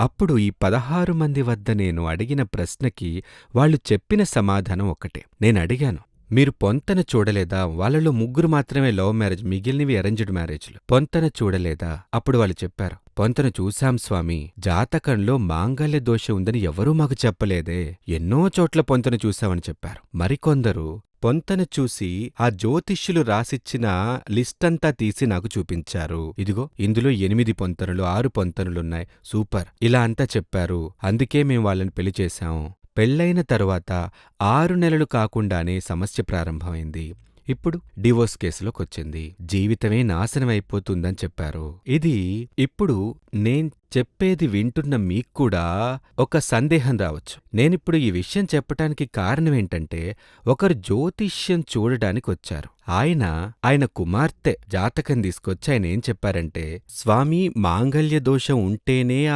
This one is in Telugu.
అప్పుడు ఈ పదహారు మంది వద్ద నేను అడిగిన ప్రశ్నకి వాళ్ళు చెప్పిన సమాధానం ఒకటే నేనడిగాను మీరు పొంతన చూడలేదా? వాళ్ళలో ముగ్గురు మాత్రమే లవ్ మ్యారేజ్ మిగిలినవి అరేంజ్డ్ మ్యారేజ్లు. పొంతన చూడలేదా? అప్పుడు వాళ్ళు చెప్పారు పొంతన చూశాం స్వామి జాతకంలో మాంగల్య దోషం ఉందని ఎవరూ మాకు చెప్పలేదే. ఎన్నో చోట్ల పొంతన చూశామని చెప్పారు. మరికొందరు పొంతన చూసి ఆ జ్యోతిష్యులు రాసిచ్చిన లిస్టంతా తీసి నాకు చూపించారు. ఇదిగో ఇందులో ఎనిమిది పొంతనలు ఆరు పొంతనలున్నాయి. సూపర్. ఇలా అంతా చెప్పారు. అందుకే మేం వాళ్ళని పెళ్ళి చేశాం. పెళ్ళైన తరువాత ఆరు నెలలు కాకుండానే సమస్య ప్రారంభమైంది. ఇప్పుడు డివోర్స్ కేసులోకొచ్చింది. జీవితమే నాశనమైపోతుందని చెప్పారు. ఇది ఇప్పుడు నేను చెప్పేది వింటున్న మీక్కూడా ఒక సందేహం రావచ్చు. నేనిప్పుడు ఈ విషయం చెప్పటానికి కారణమేంటంటే ఒకరు జ్యోతిష్యం చూడడానికి వచ్చారు ఆయన ఆయన కుమార్తె జాతకం తీసుకొచ్చి ఆయన ఏం చెప్పారంటే స్వామి మాంగల్య దోషం ఉంటేనే